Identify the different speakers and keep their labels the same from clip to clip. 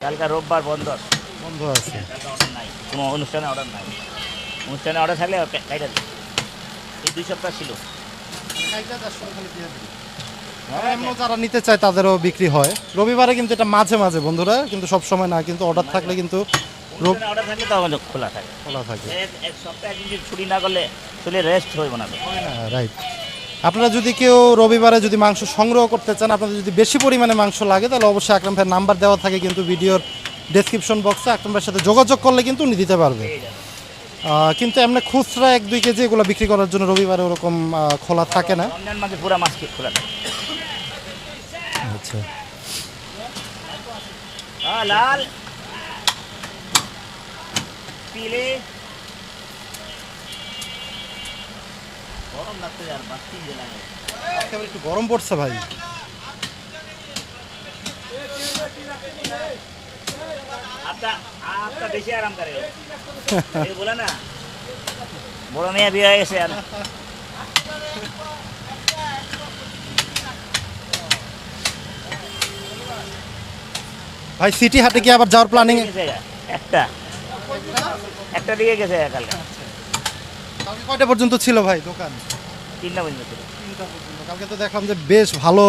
Speaker 1: কালকে রোববার বন্ধ আছে।
Speaker 2: বন্ধ আছে।
Speaker 1: কালকে অর্ডার নাই। কোনো অনুষ্ঠানে অর্ডার নাই। অনুষ্ঠানে অর্ডার থাকলে কাইটা দিই এই দুই সপ্তাহ ছিল।
Speaker 2: অন্য যারা নিতে চায় তাদেরও বিক্রি হয়। রবিবারে কিন্তু এটা মাঝে মাঝে বন্ধুরা কিন্তু সব সময় না কিন্তু অর্ডার থাকলে কিন্তু
Speaker 1: অর্ডার থাকলে তখন খোলা থাকে।
Speaker 2: খোলা থাকে।
Speaker 1: এক সপ্তাহে ছুটি না করলে চলে রেস্ট হইব না
Speaker 2: রাইট আপনারা যদি কেউ রবিবারে যদি মাংস সংগ্রহ করতে চান আপনাদের যদি বেশি পরিমাণে মাংস লাগে তাহলে অবশ্যই আকরাম ভাইয়ের নাম্বার দেওয়া থাকে কিন্তু ভিডিওর ডেসক্রিপশন বক্সে আকরাম ভাইয়ের সাথে যোগাযোগ করলে কিন্তু উনি দিতে পারবে। কিন্তু এমনি খুচরা এক দুই কেজি এগুলো বিক্রি করার জন্য রবিবারে ওরকম খোলা থাকে না।
Speaker 1: রমজান মাছ খোলা
Speaker 2: আচ্ছা।
Speaker 1: লাল। পিলে। গরম লাগছে আর বাড়তি
Speaker 2: একেবারে একটু গরম পড়ছে ভাই।
Speaker 1: আর।
Speaker 2: ভাই সিটি হাটে কি আবার যাওয়ার প্ল্যানিং
Speaker 1: একটা একটা দিকে গেছে কালকে।
Speaker 2: কালকে কয়টা পর্যন্ত ছিল ভাই দোকান?
Speaker 1: তিনটা পর্যন্ত ছিল।
Speaker 2: কালকে তো দেখলাম যে বেশ ভালো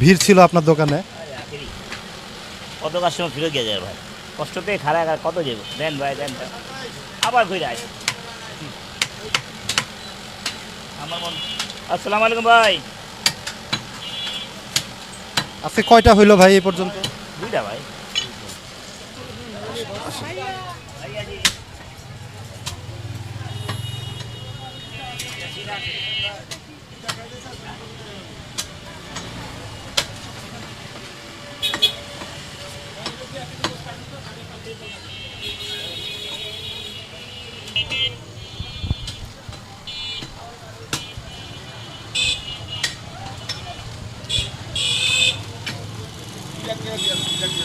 Speaker 2: ভিড় ছিল আপনার দোকানে।
Speaker 1: কত কাস্টমার ফিরে গিয়ে যায় ভাই? কষ্টতে খারাপ আর কত যাব দেন ভাই দেন। দেন। আবার ঘুরে আসে আমার মন আসসালামু আলাইকুম ভাই।
Speaker 2: আজকে কয়টা হইল ভাই এই পর্যন্ত?
Speaker 1: দুইটা ভাই। এই থেকে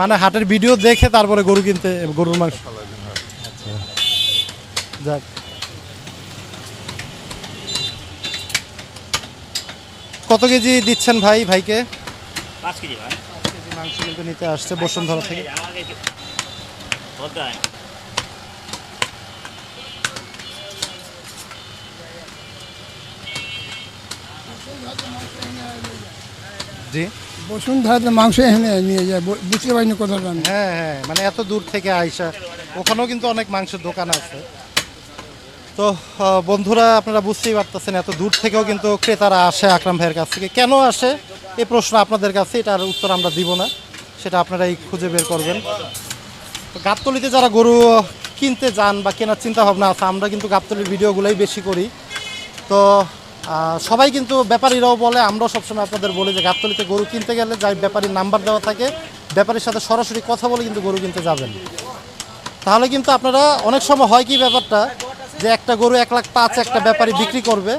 Speaker 1: মানে হাটের ভিডিও দেখে
Speaker 2: তারপরে গরু কিনতে গরুর মাংস। যাক। কত কেজি দিচ্ছেন ভাই ভাইকে?
Speaker 1: পাঁচ কেজি ভাই।
Speaker 2: মাংস কিন্তু নিতে আসছে বসুন্ধরা থেকে। জি।
Speaker 3: বসুন্ধরাতে মাংস এখানে নিয়ে যায় বুঝতে পারিনি কোথাটা
Speaker 2: হ্যাঁ হ্যাঁ মানে এত দূর থেকে আইসা ওখানেও কিন্তু অনেক মাংসের দোকান আছে। তো বন্ধুরা আপনারা বুঝতেই পারতেছেন এত দূর থেকেও কিন্তু ক্রেতারা আসে আকরাম ভাইয়ের কাছ থেকে। কেন আসে? এই প্রশ্ন আপনাদের কাছে এটার উত্তর আমরা দিব না। সেটা আপনারাই খুঁজে বের করবেন। তো গাবতলিতে যারা গরু কিনতে যান বা কেনার চিন্তা ভাবনা আছে আমরা কিন্তু গাবতলির ভিডিওগুলোই বেশি করি। তো সবাই কিন্তু ব্যাপারীরাও বলে, আমরাও সবসময় আপনাদের বলি যে গাবতলিতে গরু কিনতে গেলে যাই ব্যাপারীর নাম্বার দেওয়া থাকে, ব্যাপারীর সাথে সরাসরি কথা বলে কিন্তু গরু কিনতে যাবেন। তাহলে কিন্তু আপনারা, অনেক সময় হয় কি ব্যাপারটা, যে একটা গরু এক লাখ পাঁচ একটা ব্যাপারী বিক্রি করবে,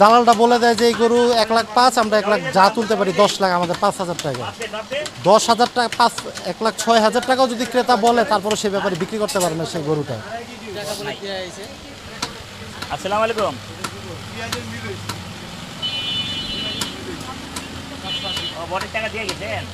Speaker 2: দালালটা বলে দেয় যে এই গরু এক লাখ পাঁচ, আমরা এক লাখ যা তুলতে পারি, দশ লাখ, আমাদের পাঁচ হাজার টাকা। দশ হাজার টাকা, পাঁচ, এক লাখ ছয় হাজার টাকাও যদি ক্রেতা বলে, তারপরে সে ব্যাপারে বিক্রি করতে পারে না সেই গরুটা।
Speaker 1: আসসালামু আলাইকুম। ও বটের টাকা দিয়ে গেছেন?